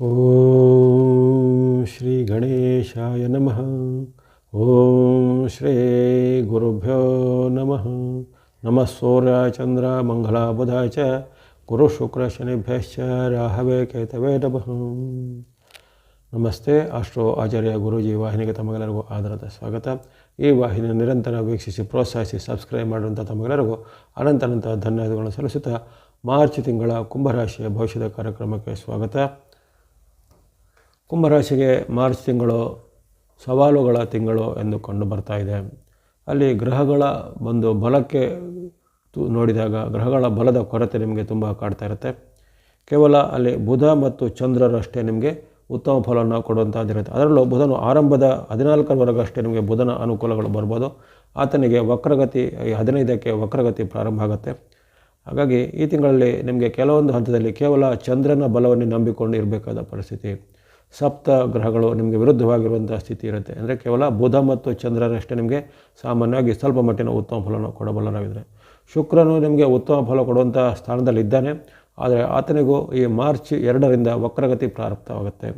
ಓಂ ಶ್ರೀ ಗಣೇಶಾಯ ನಮಃ. ಓಂ ಶ್ರೀ ಗುರುಭ್ಯೋ ನಮಃ. ನಮಃ ಸೂರ್ಯ ಚಂದ್ರ ಮಂಗಳ ಚ. ಗುರು ಶುಕ್ರ ಶನಿಭ್ಯಶ್ಚ ರಾಹವೇ ಕೇತವೇ ನಮಃ. ನಮಸ್ತೆ, ಅಷ್ಟೋ ಆಚಾರ್ಯ ಗುರೂಜಿ, ವಾಹಿನಿಗೆ ತಮಗೆಲ್ಲರಿಗೂ ಆಧಾರದ ಸ್ವಾಗತ. ಈ ವಾಹಿನಿ ನಿರಂತರ ವೀಕ್ಷಿಸಿ ಪ್ರೋತ್ಸಾಹಿಸಿ ಸಬ್ಸ್ಕ್ರೈಬ್ ಮಾಡುವಂಥ ತಮಗೆಲ್ಲರಿಗೂ ಅನಂತ ಅನಂತ ಧನ್ಯವಾದಗಳನ್ನು ಸಲ್ಲಿಸುತ್ತಾ ಮಾರ್ಚ್ ತಿಂಗಳ ಕುಂಭರಾಶಿಯ ಭವಿಷ್ಯದ ಕಾರ್ಯಕ್ರಮಕ್ಕೆ ಸ್ವಾಗತ. ಕುಂಭರಾಶಿಗೆ ಮಾರ್ಚ್ ತಿಂಗಳು, ಸವಾಲುಗಳ ತಿಂಗಳು ಎಂದು ಕಂಡು ಬರ್ತಾ ಇದೆ. ಅಲ್ಲಿ ಗ್ರಹಗಳ ಒಂದು ಬಲಕ್ಕೆ ನೋಡಿದಾಗ ಗ್ರಹಗಳ ಬಲದ ಕೊರತೆ ನಿಮಗೆ ತುಂಬ ಕಾಡ್ತಾ ಇರುತ್ತೆ. ಕೇವಲ ಅಲ್ಲಿ ಬುಧ ಮತ್ತು ಚಂದ್ರರಷ್ಟೇ ನಿಮಗೆ ಉತ್ತಮ ಫಲವನ್ನು ಕೊಡುವಂಥದ್ದಿರುತ್ತೆ ಅದರಲ್ಲೂ ಬುಧನು ಆರಂಭದ ಹದಿನಾಲ್ಕರವರೆಗೂ ಅಷ್ಟೇ ನಿಮಗೆ ಬುಧನ ಅನುಕೂಲಗಳು ಬರ್ಬೋದು. ಆತನಿಗೆ ವಕ್ರಗತಿ ಹದಿನೈದಕ್ಕೆ ವಕ್ರಗತಿ ಪ್ರಾರಂಭ ಆಗುತ್ತೆ. ಹಾಗಾಗಿ ಈ ತಿಂಗಳಲ್ಲಿ ನಿಮಗೆ ಕೆಲವೊಂದು ಹಂತದಲ್ಲಿ ಕೇವಲ ಚಂದ್ರನ ಬಲವನ್ನು ನಂಬಿಕೊಂಡು ಇರಬೇಕಾದ ಪರಿಸ್ಥಿತಿ. ಸಪ್ತ ಗ್ರಹಗಳು ನಿಮಗೆ ವಿರುದ್ಧವಾಗಿರುವಂಥ ಸ್ಥಿತಿ ಇರುತ್ತೆ. ಅಂದರೆ ಕೇವಲ ಬುಧ ಮತ್ತು ಚಂದ್ರರಷ್ಟೇ ನಿಮಗೆ ಸಾಮಾನ್ಯವಾಗಿ ಸ್ವಲ್ಪ ಮಟ್ಟಿನ ಉತ್ತಮ ಫಲವನ್ನು ಕೊಡಬಲ್ಲರಾಗಿದ್ದಾರೆ ಶುಕ್ರನು ನಿಮಗೆ ಉತ್ತಮ ಫಲ ಕೊಡುವಂಥ ಸ್ಥಾನದಲ್ಲಿದ್ದಾನೆ. ಆದರೆ ಆತನಿಗೂ ಈ ಮಾರ್ಚ್ ಎರಡರಿಂದ ವಕ್ರಗತಿ ಪ್ರಾರಂಭವಾಗುತ್ತೆ.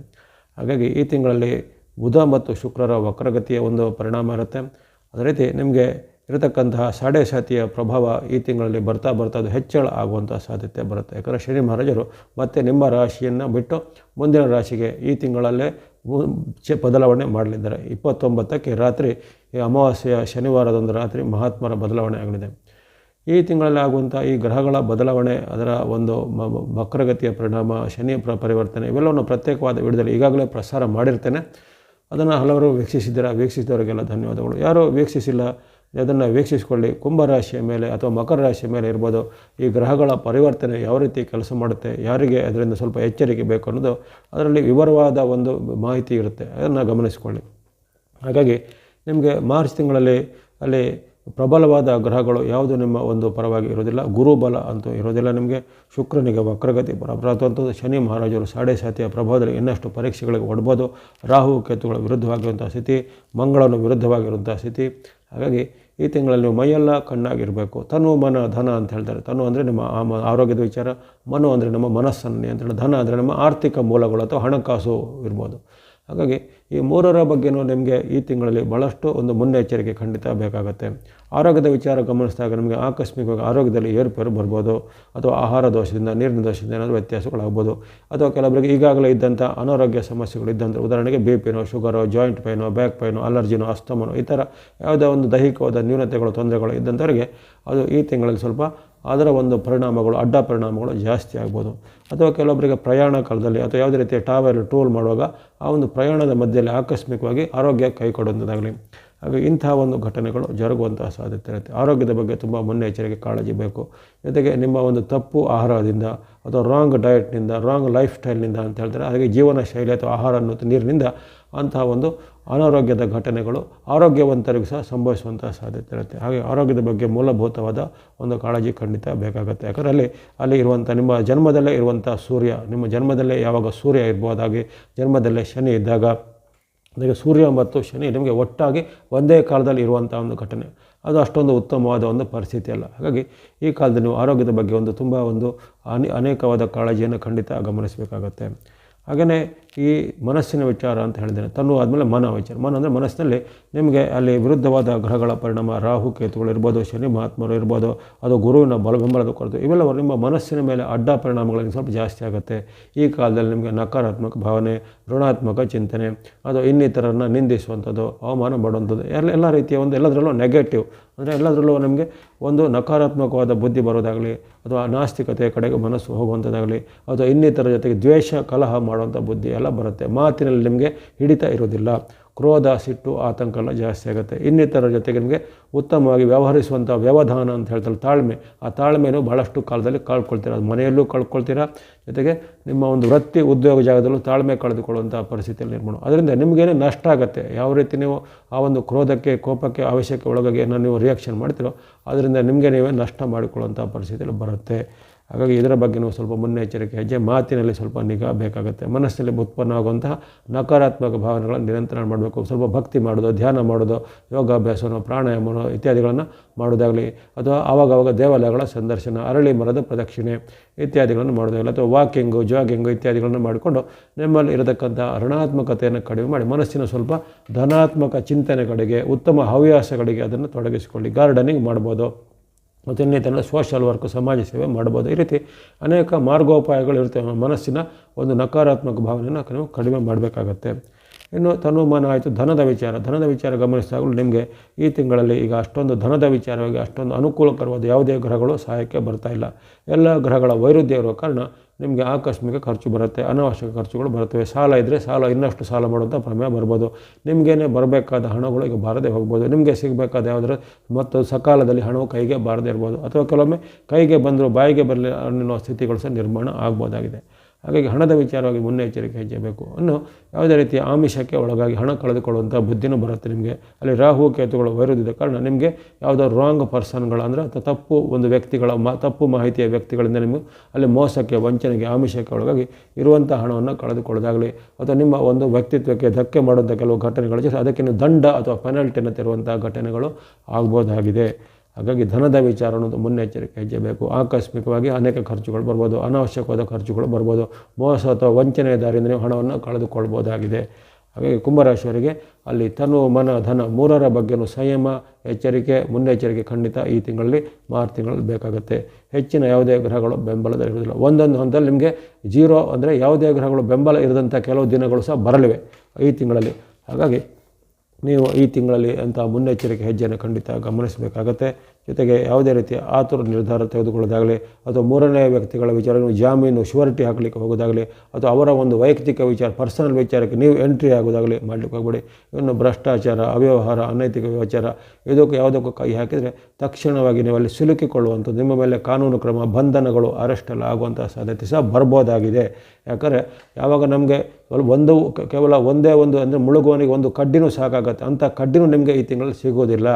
ಹಾಗಾಗಿ ಈ ತಿಂಗಳಲ್ಲಿ ಬುಧ ಮತ್ತು ಶುಕ್ರರ ವಕ್ರಗತಿಯ ಒಂದು ಪರಿಣಾಮ ಇರುತ್ತೆ. ಅದೇ ರೀತಿ ನಿಮಗೆ ಇರತಕ್ಕಂತಹ ಸಾಡೆ ಸಾತಿಯ ಪ್ರಭಾವ ಈ ತಿಂಗಳಲ್ಲಿ ಬರ್ತಾ ಬರ್ತಾ ಅದು ಹೆಚ್ಚಳ ಆಗುವಂಥ ಸಾಧ್ಯತೆ ಬರುತ್ತೆ. ಯಾಕಂದರೆ ಶನಿ ಮಹಾರಾಜರು ಮತ್ತೆ ನಿಮ್ಮ ರಾಶಿಯನ್ನು ಬಿಟ್ಟು ಮುಂದಿನ ರಾಶಿಗೆ ಈ ತಿಂಗಳಲ್ಲೇ ಬದಲಾವಣೆ ಮಾಡಲಿದ್ದಾರೆ. ಇಪ್ಪತ್ತೊಂಬತ್ತಕ್ಕೆ ರಾತ್ರಿ ಈ ಅಮಾವಾಸ್ಯೆಯ ಶನಿವಾರದೊಂದು ರಾತ್ರಿ ಮಹಾತ್ಮರ ಬದಲಾವಣೆ ಆಗಲಿದೆ. ಈ ತಿಂಗಳಲ್ಲಿ ಆಗುವಂಥ ಈ ಗ್ರಹಗಳ ಬದಲಾವಣೆ, ಅದರ ಒಂದು ವಕ್ರಗತಿಯ ಪರಿಣಾಮ, ಶನಿ ಪ್ರ ಪರಿವರ್ತನೆ, ಇವೆಲ್ಲವನ್ನು ಪ್ರತ್ಯೇಕವಾದ ವಿಡಿಯೋದಲ್ಲಿ ಈಗಾಗಲೇ ಪ್ರಸಾರ ಮಾಡಿರ್ತೇನೆ. ಅದನ್ನು ಹಲವರು ವೀಕ್ಷಿಸಿದ್ದೀರಾ? ವೀಕ್ಷಿಸಿದವರಿಗೆಲ್ಲ ಧನ್ಯವಾದಗಳು. ಯಾರು ವೀಕ್ಷಿಸಿಲ್ಲ ಅದನ್ನು ವೀಕ್ಷಿಸಿಕೊಳ್ಳಿ. ಕುಂಭರಾಶಿಯ ಮೇಲೆ ಅಥವಾ ಮಕರ ರಾಶಿಯ ಮೇಲೆ ಇರ್ಬೋದು. ಈ ಗ್ರಹಗಳ ಪರಿವರ್ತನೆ ಯಾವ ರೀತಿ ಕೆಲಸ ಮಾಡುತ್ತೆ, ಯಾರಿಗೆ ಅದರಿಂದ ಸ್ವಲ್ಪ ಎಚ್ಚರಿಕೆ ಬೇಕು ಅನ್ನೋದು ಅದರಲ್ಲಿ ವಿವರವಾದ ಒಂದು ಮಾಹಿತಿ ಇರುತ್ತೆ. ಅದನ್ನು ಗಮನಿಸಿಕೊಳ್ಳಿ. ಹಾಗಾಗಿ ನಿಮಗೆ ಮಾರ್ಚ್ ತಿಂಗಳಲ್ಲಿ ಅಲ್ಲಿ ಪ್ರಬಲವಾದ ಗ್ರಹಗಳು ಯಾವುದು ನಿಮ್ಮ ಒಂದು ಪರವಾಗಿ ಇರೋದಿಲ್ಲ. ಗುರುಬಲ ಅಂತೂ ಇರೋದಿಲ್ಲ ನಿಮಗೆ. ಶುಕ್ರನಿಗೆ ವಕ್ರಗತಿ ಬರಬಾರ್ದು ಶನಿ ಮಹಾರಾಜರು ಸಾಡೆ ಸಾತಿಯ ಪ್ರಭಾವದಲ್ಲಿ ಇನ್ನಷ್ಟು ಪರೀಕ್ಷೆಗಳಿಗೆ ಒಡ್ಬೋದು ರಾಹು ಕೇತುಗಳ ವಿರುದ್ಧವಾಗಿರುವಂಥ ಸ್ಥಿತಿ, ಮಂಗಳನ ವಿರುದ್ಧವಾಗಿರುವಂಥ ಸ್ಥಿತಿ ಹಾಗಾಗಿ ಈ ತಿಂಗಳಲ್ಲಿ ಮೈಯೆಲ್ಲ ಕಣ್ಣಾಗಿರಬೇಕು. ತನು ಮನ ಧನ ಅಂತ ಹೇಳ್ತಾರೆ. ತನು ಅಂದರೆ ನಮ್ಮ ಆರೋಗ್ಯದ ವಿಚಾರ. ಮನು ಅಂದರೆ ನಮ್ಮ ಮನಸ್ಸನ್ನು ನಿಯಂತ್ರಣ ಧನ ಅಂದರೆ ನಮ್ಮ ಆರ್ಥಿಕ ಮೂಲಗಳು ಅಥವಾ ಹಣಕಾಸು ಇರ್ಬೋದು. ಹಾಗಾಗಿ ಈ ಮೂರರ ಬಗ್ಗೆಯೂ ನಿಮಗೆ ಈ ತಿಂಗಳಲ್ಲಿ ಭಾಳಷ್ಟು ಒಂದು ಮುನ್ನೆಚ್ಚರಿಕೆ ಖಂಡಿತ ಬೇಕಾಗುತ್ತೆ. ಆರೋಗ್ಯದ ವಿಚಾರ ಗಮನಿಸಿದಾಗ ನಮಗೆ ಆಕಸ್ಮಿಕವಾಗಿ ಆರೋಗ್ಯದಲ್ಲಿ ಏರುಪೇರು ಬರ್ಬೋದು ಅಥವಾ ಆಹಾರ ದೋಷದಿಂದ, ನೀರಿನ ದೋಷದಿಂದ ಏನಾದರೂ ವ್ಯತ್ಯಾಸಗಳಾಗ್ಬೋದು. ಅಥವಾ ಕೆಲವರಿಗೆ ಈಗಾಗಲೇ ಇದ್ದಂಥ ಅನಾರೋಗ್ಯ ಸಮಸ್ಯೆಗಳು ಇದ್ದಂಥ ಉದಾಹರಣೆಗೆ ಬಿ ಪಿನೋ, ಶುಗರೋ, ಜಾಯಿಂಟ್ ಪೈನೋ, ಬ್ಯಾಕ್ ಪೈನೋ, ಅಲರ್ಜಿನೋ, ಅಸ್ತಮನೋ ಈ ಥರ ಯಾವುದೇ ಒಂದು ದೈಹಿಕವಾದ ನ್ಯೂನತೆಗಳು, ತೊಂದರೆಗಳು ಇದ್ದಂಥವರಿಗೆ ಅದು ಈ ತಿಂಗಳಲ್ಲಿ ಸ್ವಲ್ಪ ಅದರ ಒಂದು ಪರಿಣಾಮಗಳು, ಅಡ್ಡ ಪರಿಣಾಮಗಳು ಜಾಸ್ತಿ ಆಗ್ಬೋದು. ಅಥವಾ ಕೆಲವೊಬ್ಬರಿಗೆ ಪ್ರಯಾಣ ಕಾಲದಲ್ಲಿ ಅಥವಾ ಯಾವುದೇ ರೀತಿಯ ಟಾವೆಲ್, ಟೂಲ್ ಮಾಡುವಾಗ ಆ ಒಂದು ಪ್ರಯಾಣದ ಮಧ್ಯದಲ್ಲಿ ಆಕಸ್ಮಿಕವಾಗಿ ಆರೋಗ್ಯ ಕೈ ಕೊಡುವಂಥದ್ದಾಗಲಿ. ಹಾಗೆ ಇಂಥ ಒಂದು ಘಟನೆಗಳು ಜರುಗುವಂತಹ ಸಾಧ್ಯತೆ ಇರುತ್ತೆ. ಆರೋಗ್ಯದ ಬಗ್ಗೆ ತುಂಬ ಮುನ್ನೆಚ್ಚರಿಕೆ, ಕಾಳಜಿ ಬೇಕು. ಜೊತೆಗೆ ನಿಮ್ಮ ಒಂದು ತಪ್ಪು ಆಹಾರದಿಂದ ಅಥವಾ ರಾಂಗ್ ಡಯಟ್ನಿಂದ ರಾಂಗ್ ಲೈಫ್ ಸ್ಟೈಲ್ನಿಂದ ಅಂತ ಹೇಳ್ತಾರೆ ಹಾಗೆ ಜೀವನ ಶೈಲಿ ಅಥವಾ ಆಹಾರ ಅನ್ನೋದು ನೀರಿನಿಂದ ಅಂತಹ ಒಂದು ಅನಾರೋಗ್ಯದ ಘಟನೆಗಳು ಆರೋಗ್ಯವಂತರಿಗೂ ಸಹ ಸಂಭವಿಸುವಂತಹ ಸಾಧ್ಯತೆ ಇರುತ್ತೆ. ಹಾಗೆ ಆರೋಗ್ಯದ ಬಗ್ಗೆ ಮೂಲಭೂತವಾದ ಒಂದು ಕಾಳಜಿ ಖಂಡಿತ ಬೇಕಾಗುತ್ತೆ. ಯಾಕಂದರೆ ಅಲ್ಲಿ ಅಲ್ಲಿ ಇರುವಂಥ ನಿಮ್ಮ ಜನ್ಮದಲ್ಲೇ ಇರುವಂಥ ಸೂರ್ಯ, ನಿಮ್ಮ ಜನ್ಮದಲ್ಲೇ ಯಾವಾಗ ಸೂರ್ಯ ಇರ್ಬೋದಾಗಿ ಜನ್ಮದಲ್ಲೇ ಶನಿ ಇದ್ದಾಗ ಅದಕ್ಕೆ ಸೂರ್ಯ ಮತ್ತು ಶನಿ ನಿಮಗೆ ಒಟ್ಟಾಗಿ ಒಂದೇ ಕಾಲದಲ್ಲಿ ಇರುವಂಥ ಒಂದು ಘಟನೆ. ಅದು ಅಷ್ಟೊಂದು ಉತ್ತಮವಾದ ಒಂದು ಪರಿಸ್ಥಿತಿ ಅಲ್ಲ. ಹಾಗಾಗಿ ಈ ಕಾಲದಲ್ಲಿ ನೀವು ಆರೋಗ್ಯದ ಬಗ್ಗೆ ಒಂದು ತುಂಬ ಒಂದು ಅನೇ, ಅನೇಕವಾದ ಕಾಳಜಿಯನ್ನು ಖಂಡಿತ ಗಮನಿಸಬೇಕಾಗತ್ತೆ. ಹಾಗೆಯೇ ಈ ಮನಸ್ಸಿನ ವಿಚಾರ ಅಂತ ಹೇಳಿದ್ದೇನೆ ತನ್ನು ಆದಮೇಲೆ ಮನ ವಿಚಾರ. ಮನ ಅಂದರೆ ಮನಸ್ಸಿನಲ್ಲಿ ನಿಮಗೆ ಅಲ್ಲಿ ವಿರುದ್ಧವಾದ ಗ್ರಹಗಳ ಪರಿಣಾಮ, ರಾಹು, ಕೇತುಗಳು ಇರ್ಬೋದು, ಶನಿ, ಮಹಾತ್ಮರು ಇರ್ಬೋದು, ಅದು ಗುರುವಿನ ಬಲ ಬೆಂಬಲದ ಕೊರತೆ ಇವೆಲ್ಲ ನಿಮ್ಮ ಮನಸ್ಸಿನ ಮೇಲೆ ಅಡ್ಡ ಪರಿಣಾಮಗಳಿಗೆ ಸ್ವಲ್ಪ ಜಾಸ್ತಿ ಆಗುತ್ತೆ. ಈ ಕಾಲದಲ್ಲಿ ನಿಮಗೆ ನಕಾರಾತ್ಮಕ ಭಾವನೆ, ಋಣಾತ್ಮಕ ಚಿಂತನೆ, ಅದು ಇನ್ನಿತರನ್ನು ನಿಂದಿಸುವಂಥದ್ದು, ಅವಮಾನ ಮಾಡುವಂಥದ್ದು, ಎಲ್ಲ ಎಲ್ಲ ರೀತಿಯ ಒಂದು ಎಲ್ಲದರಲ್ಲೂ ನೆಗೆಟಿವ್ ಅಂದರೆ ಎಲ್ಲದರಲ್ಲೂ ನಮಗೆ ಒಂದು ನಕಾರಾತ್ಮಕವಾದ ಬುದ್ಧಿ ಬರೋದಾಗಲಿ ಅಥವಾ ನಾಸ್ತಿಕತೆ ಕಡೆಗೆ ಮನಸ್ಸು ಹೋಗುವಂಥದ್ದಾಗಲಿ ಅಥವಾ ಇನ್ನಿತರ ಜೊತೆಗೆ ದ್ವೇಷ ಕಲಹ ಮಾಡುವಂಥ ಬುದ್ಧಿ ಎಲ್ಲ ಬರುತ್ತೆ. ಮಾತಿನಲ್ಲಿ ನಿಮಗೆ ಹಿಡಿತ ಇರೋದಿಲ್ಲ ಕ್ರೋಧ, ಸಿಟ್ಟು ಆತಂಕ ಎಲ್ಲ ಜಾಸ್ತಿ ಆಗುತ್ತೆ. ಇನ್ನಿತರ ಜೊತೆಗೆ ನಿಮಗೆ ಉತ್ತಮವಾಗಿ ವ್ಯವಹರಿಸುವಂಥ ವ್ಯವಧಾನ ಅಂತ ಹೇಳ್ತಾರೆ ತಾಳ್ಮೆ. ಆ ತಾಳ್ಮೆನೂ ಭಾಳಷ್ಟು ಕಾಲದಲ್ಲಿ ಕಳ್ಕೊಳ್ತೀರ. ಅದು ಮನೆಯಲ್ಲೂ ಕಳ್ಕೊಳ್ತೀರಾ. ಜೊತೆಗೆ ನಿಮ್ಮ ಒಂದು ವೃತ್ತಿ, ಉದ್ಯೋಗ ಜಾಗದಲ್ಲೂ ತಾಳ್ಮೆ ಕಳೆದುಕೊಳ್ಳುವಂಥ ಪರಿಸ್ಥಿತಿಯಲ್ಲಿ ನಿರ್ಮಾಣ. ಅದರಿಂದ ನಿಮಗೇನೆ ನಷ್ಟ ಆಗುತ್ತೆ. ಯಾವ ರೀತಿ ನೀವು ಆ ಒಂದು ಕ್ರೋಧಕ್ಕೆ, ಕೋಪಕ್ಕೆ ಅವಶ್ಯಕ್ಕೆ ಒಳಗಾಗಿ ಏನೋ ನೀವು ರಿಯಾಕ್ಷನ್ ಮಾಡ್ತೀರೋ, ಅದರಿಂದ ನಿಮಗೆ ನೀವೇ ನಷ್ಟ ಮಾಡಿಕೊಳ್ಳುವಂಥ ಪರಿಸ್ಥಿತಿಯಲ್ಲಿ ಬರುತ್ತೆ. ಹಾಗಾಗಿ ಇದರ ಬಗ್ಗೆ ನಾವು ಸ್ವಲ್ಪ ಮುನ್ನೆಚ್ಚರಿಕೆ ಹೆಜ್ಜೆ ಮಾತಿನಲ್ಲಿ ಸ್ವಲ್ಪ ನಿಗಾ ಬೇಕಾಗುತ್ತೆ. ಮನಸ್ಸಿನಲ್ಲಿ ಉತ್ಪನ್ನ ಆಗುವಂತಹ ನಕಾರಾತ್ಮಕ ಭಾವನೆಗಳನ್ನು ನಿರಂತರ ಮಾಡಬೇಕು. ಸ್ವಲ್ಪ ಭಕ್ತಿ ಮಾಡೋದು ಧ್ಯಾನ ಮಾಡೋದು ಯೋಗಾಭ್ಯಾಸನೋ ಪ್ರಾಣಾಯಾಮನೋ ಇತ್ಯಾದಿಗಳನ್ನು ಮಾಡೋದಾಗಲಿ ಅಥವಾ ಆವಾಗವಾಗ ದೇವಾಲಯಗಳ ಸಂದರ್ಶನ, ಅರಳಿ ಮರದ ಪ್ರದಕ್ಷಿಣೆ ಇತ್ಯಾದಿಗಳನ್ನು ಮಾಡೋದಾಗಲಿ ಅಥವಾ ವಾಕಿಂಗು ಜಾಗಿಂಗು ಇತ್ಯಾದಿಗಳನ್ನು ಮಾಡಿಕೊಂಡು ನಿಮ್ಮಲ್ಲಿ ಇರತಕ್ಕಂಥ ಋಣಾತ್ಮಕತೆಯನ್ನು ಕಡಿಮೆ ಮಾಡಿ ಮನಸ್ಸಿನ ಸ್ವಲ್ಪ ಧನಾತ್ಮಕ ಚಿಂತನೆಗಳಿಗೆ, ಉತ್ತಮ ಹವ್ಯಾಸಗಳಿಗೆ ಅದನ್ನು ತೊಡಗಿಸಿಕೊಳ್ಳಿ. ಗಾರ್ಡನಿಂಗ್ ಮಾಡ್ಬೋದು. ಮತ್ತು ಇನ್ನಿತರ ಸೋಷಲ್ ವರ್ಕ್ ಸಮಾಜ ಸೇವೆ ಮಾಡ್ಬೋದು ಈ ರೀತಿ ಅನೇಕ ಮಾರ್ಗೋಪಾಯಗಳು ಇರ್ತವೆ ಮನಸ್ಸಿನ ಒಂದು ನಕಾರಾತ್ಮಕ ಭಾವನೆಯನ್ನು ನೀವು ಕಡಿಮೆ ಮಾಡಬೇಕಾಗತ್ತೆ. ಇನ್ನು ತನುಮಾನ ಆಯಿತು ಧನದ ವಿಚಾರ. ಧನದ ವಿಚಾರ ಗಮನಿಸಿದಾಗಲೂ ನಿಮಗೆ ಈ ತಿಂಗಳಲ್ಲಿ ಈಗ ಅಷ್ಟೊಂದು ಧನದ ವಿಚಾರವಾಗಿ ಅಷ್ಟೊಂದು ಅನುಕೂಲಕರವಾದ ಯಾವುದೇ ಗ್ರಹಗಳು ಸಹಾಯಕ್ಕೆ ಬರ್ತಾ ಇಲ್ಲ. ಎಲ್ಲ ಗ್ರಹಗಳ ವೈರುಧ್ಯ ಇರುವ ಕಾರಣ ನಿಮಗೆ ಆಕಸ್ಮಿಕ ಖರ್ಚು ಬರುತ್ತೆ, ಅನಾವಶ್ಯಕ ಖರ್ಚುಗಳು ಬರುತ್ತವೆ. ಸಾಲ ಇದ್ದರೆ ಸಾಲ, ಇನ್ನಷ್ಟು ಸಾಲ ಮಾಡುವಂಥ ಪ್ರಮೇಯ ಬರ್ಬೋದು. ನಿಮಗೇನೆ ಬರಬೇಕಾದ ಹಣಗಳು ಈಗ ಬಾರದೇ ಹೋಗ್ಬೋದು. ನಿಮಗೆ ಸಿಗಬೇಕಾದ ಯಾವುದಾದ್ರೂ ಮತ್ತು ಸಕಾಲದಲ್ಲಿ ಹಣವು ಕೈಗೆ ಬಾರದೇ ಇರ್ಬೋದು. ಅಥವಾ ಕೆಲವೊಮ್ಮೆ ಕೈಗೆ ಬಂದರೂ ಬಾಯಿಗೆ ಬರಲಿ ಅನ್ನೋ ಸ್ಥಿತಿಗಳು ಸಹ ನಿರ್ಮಾಣ ಆಗ್ಬೋದಾಗಿದೆ. ಹಾಗಾಗಿ ಹಣದ ವಿಚಾರವಾಗಿ ಮುನ್ನೆಚ್ಚರಿಕೆ ಹೆಜ್ಜೆ ಬೇಕು ಇನ್ನು ಯಾವುದೇ ರೀತಿಯ ಆಮಿಷಕ್ಕೆ ಒಳಗಾಗಿ ಹಣ ಕಳೆದುಕೊಳ್ಳುವಂಥ ಬುದ್ಧಿನೂ ಬರುತ್ತೆ ನಿಮಗೆ. ಅಲ್ಲಿ ರಾಹು, ಕೇತುಗಳು ವೈರುದ್ಯದ ಕಾರಣ ನಿಮಗೆ ಯಾವುದೋ ರಾಂಗ್ ಪರ್ಸನ್ಗಳು ಅಂದರೆ ಅಥವಾ ತಪ್ಪು ಒಂದು ವ್ಯಕ್ತಿಗಳ ಮಾ, ತಪ್ಪು ಮಾಹಿತಿಯ ವ್ಯಕ್ತಿಗಳಿಂದ ನಿಮಗೆ ಅಲ್ಲಿ ಮೋಸಕ್ಕೆ, ವಂಚನೆಗೆ, ಆಮಿಷಕ್ಕೆ ಒಳಗಾಗಿ ಇರುವಂಥ ಹಣವನ್ನು ಕಳೆದುಕೊಳ್ಳೋದಾಗಲಿ ಅಥವಾ ನಿಮ್ಮ ಒಂದು ವ್ಯಕ್ತಿತ್ವಕ್ಕೆ ಧಕ್ಕೆ ಮಾಡುವಂಥ ಕೆಲವು ಘಟನೆಗಳು ಅದಕ್ಕೆ ದಂಡ ಅಥವಾ ಪೆನಾಲ್ಟಿಯನ್ನು ತೆರುವಂಥ ಘಟನೆಗಳು ಆಗ್ಬೋದಾಗಿದೆ. ಹಾಗಾಗಿ ಧನದ ವಿಚಾರ ಅನ್ನೋದು ಮುನ್ನೆಚ್ಚರಿಕೆ ಹೆಜ್ಜೆ ಬೇಕು ಆಕಸ್ಮಿಕವಾಗಿ ಅನೇಕ ಖರ್ಚುಗಳು ಬರ್ಬೋದು, ಅನವಶ್ಯಕವಾದ ಖರ್ಚುಗಳು ಬರ್ಬೋದು, ಮೋಸ ಅಥವಾ ವಂಚನೆಯ ದಾರಿಯಿಂದ ನೀವು ಹಣವನ್ನು ಕಳೆದುಕೊಳ್ಬೋದಾಗಿದೆ. ಹಾಗಾಗಿ ಕುಂಭರಾಶಿಯವರಿಗೆ ಅಲ್ಲಿ ತನು, ಮನ, ಧನ ಮೂರರ ಬಗ್ಗೆನೂ ಸಂಯಮ, ಎಚ್ಚರಿಕೆ, ಮುನ್ನೆಚ್ಚರಿಕೆ ಖಂಡಿತ ಈ ತಿಂಗಳಲ್ಲಿ, ಮಾರ್ಚ್ ತಿಂಗಳಲ್ಲಿ ಬೇಕಾಗುತ್ತೆ. ಹೆಚ್ಚಿನ ಯಾವುದೇ ಗ್ರಹಗಳು ಬೆಂಬಲದಲ್ಲಿರುವುದಿಲ್ಲ ಒಂದೊಂದು ಹಂತದಲ್ಲಿ ನಿಮಗೆ ಜೀರೋ ಅಂದರೆ ಯಾವುದೇ ಗ್ರಹಗಳು ಬೆಂಬಲ ಇರದಂಥ ಕೆಲವು ದಿನಗಳು ಸಹ ಬರಲಿವೆ ಈ ತಿಂಗಳಲ್ಲಿ. ಹಾಗಾಗಿ ನೀವು ಈ ತಿಂಗಳಲ್ಲಿ ಅಂತ ಮುನ್ನೆಚ್ಚರಿಕೆ ಹೆಜ್ಜೆಯನ್ನು ಖಂಡಿತ ಗಮನಿಸಬೇಕಾಗತ್ತೆ. ಜೊತೆಗೆ ಯಾವುದೇ ರೀತಿಯ ಆತುರ ನಿರ್ಧಾರ ತೆಗೆದುಕೊಳ್ಳೋದಾಗಲಿ ಅಥವಾ ಮೂರನೇ ವ್ಯಕ್ತಿಗಳ ವಿಚಾರ ನೀವು ಜಾಮೀನು ಶ್ಯೂರಿಟಿ ಹಾಕಲಿಕ್ಕೆ ಹೋಗೋದಾಗಲಿ ಅಥವಾ ಅವರ ಒಂದು ವೈಯಕ್ತಿಕ ವಿಚಾರ ಪರ್ಸನಲ್ ವಿಚಾರಕ್ಕೆ ನೀವು ಎಂಟ್ರಿ ಆಗೋದಾಗಲಿ ಮಾಡಲಿಕ್ಕೆ ಹೋಗಬೇಡಿ. ಇನ್ನು ಭ್ರಷ್ಟಾಚಾರ, ಅವ್ಯವಹಾರ, ಅನೈತಿಕ ವ್ಯವಚಾರ, ಇದಕ್ಕೂ ಯಾವುದಕ್ಕೂ ಕೈ ಹಾಕಿದರೆ ತಕ್ಷಣವಾಗಿ ನೀವು ಅಲ್ಲಿ ಸಿಲುಕಿಕೊಳ್ಳುವಂಥದ್ದು, ನಿಮ್ಮ ಮೇಲೆ ಕಾನೂನು ಕ್ರಮ, ಬಂಧನಗಳು ಅರೆಸ್ಟ್ ಎಲ್ಲ ಆಗುವಂಥ ಸಾಧ್ಯತೆ ಸಹ ಬರ್ಬೋದಾಗಿದೆ. ಯಾಕಂದರೆ ಯಾವಾಗ ನಮಗೆ ಒಂದು ಕೇವಲ ಒಂದೇ ಒಂದು ಅಂದರೆ ಮುಳುಗುವನಿಗೆ ಒಂದು ಕಡ್ಡಿನೂ ಸಾಕಾಗತ್ತೆ. ಅಂಥ ಕಡ್ಡಿನೂ ನಿಮಗೆ ಈ ತಿಂಗಳಲ್ಲಿ ಸಿಗೋದಿಲ್ಲ.